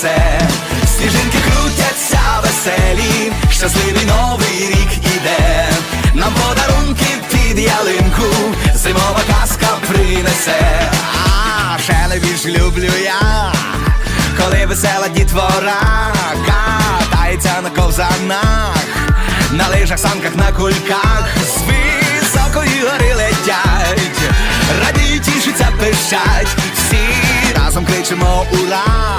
принесе, сніжинки крутяться веселі, щасливий новий рік іде, нам подарунки під ялинку, зимова казка принесе, а ще найбільш люблю я, коли весела дітвора катається на ковзанах, на лижах, санках, на кульках, з високої гори летять, радіють, тішаться, пищать, всі разом кричимо ура!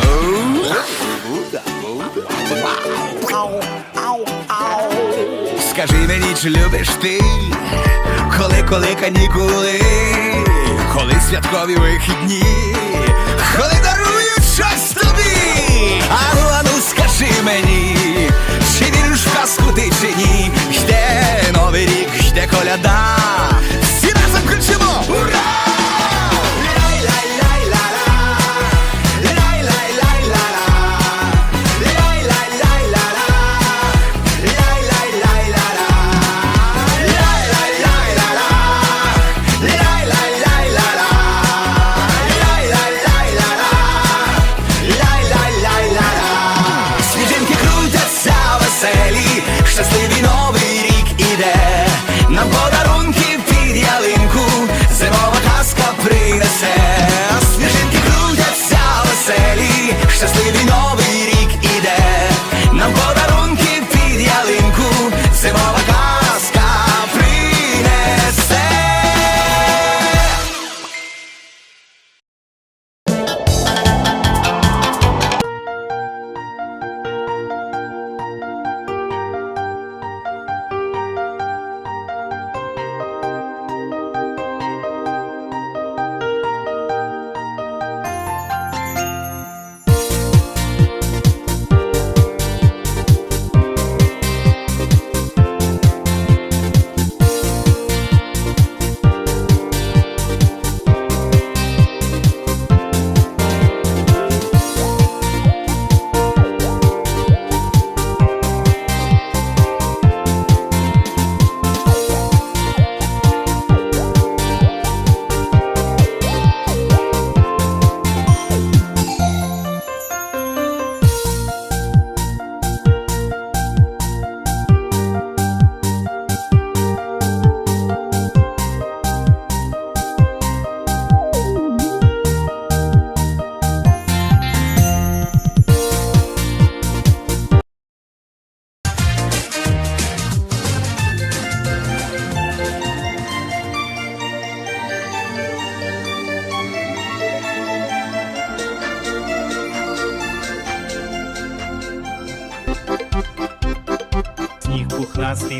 Чи любиш ти, коли, коли канікули, коли святкові вихідні, коли I'm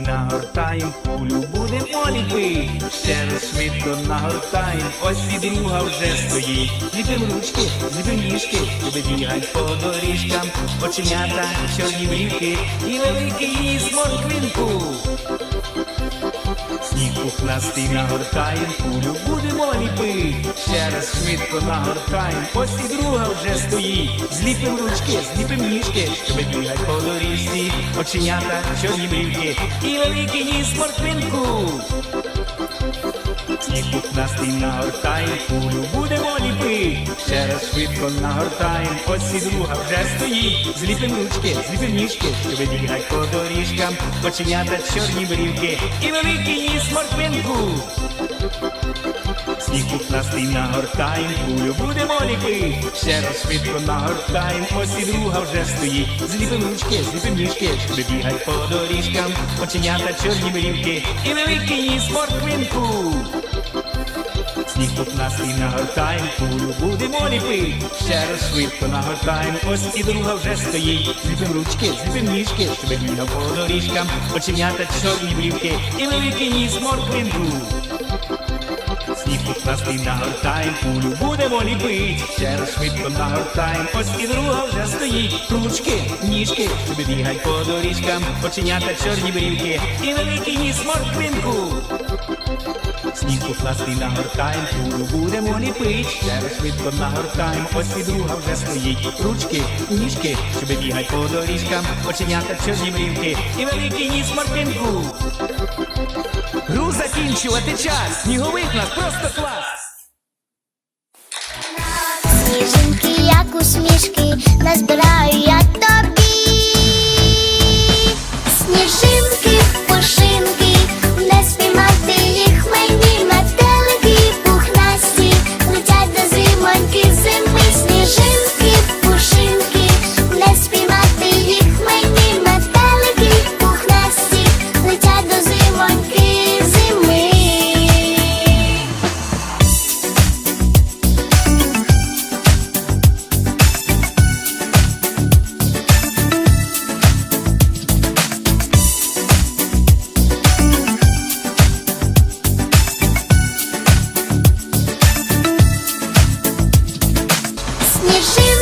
нагортаєм, кулю будемо ліпи. Ще раз швидко нагортаєм, ось і друга вже стоїть. Ліпим ручки, ліпим ніжки, люди бігать по доріжкам, оченята, чорні брівки і великий морквинку. Сніг кухнастий нагортаєм, кулю будемо ліпи. Ще раз швидко нагортаєм, ось і друга вже стоїть. Зліпим ручки, зліпим ніжки, щоб бігать по доріжці, оченята, чорні брівки і великий ніс морквинку. Сніг пухнастий нагортаєм, кулю будемо ліпити. Ще раз швидко нагортаєм, ось і друга вже стоїть. Зліпим ручки, зліпим ніжки, щоб бігать по доріжкам, оченята чорні брівки і великий ніс морквинку. Сніг пухнастий нагортаєм, кулю будемо ліпити. Ще раз швидко нагортаєм, ось і друга вже стоїть. Зліпим ручки, зліпим ніжки, щоб бігать по доріжкам, оченята чорні брівки і великий ніс морквинку. Сніг і нагортаєм, кулю будемо ліпи. Ще раз швидко нагортаєм, ось і друга вже стоїть. Зліпим ручки, зліпим ніжки, бігав по доріжкам, оченята чорні брівки і великий ніс морквинку. Сніг пухнастий нагортаєм, кулю будемо ліпить. Ще раз швидко нагортаєм, ось і друга вже стоїть. Ручки, ніжки, бігать по доріжкам, оченята чорні брівки і великий ніс морквинку. Сніг пухнастий нагортаєм, кулю будемо ліпить. Ще раз швидко нагортаєм, ось і друга вже стоїть. Ручки, ніжки, бігать по доріжкам, оченята чорні брівки і великий ніс морквинку. Гру закінчувати час. Сніговик нас просто клас. Сніжинки, як усмішки, назбираю я тобі. Сніжинки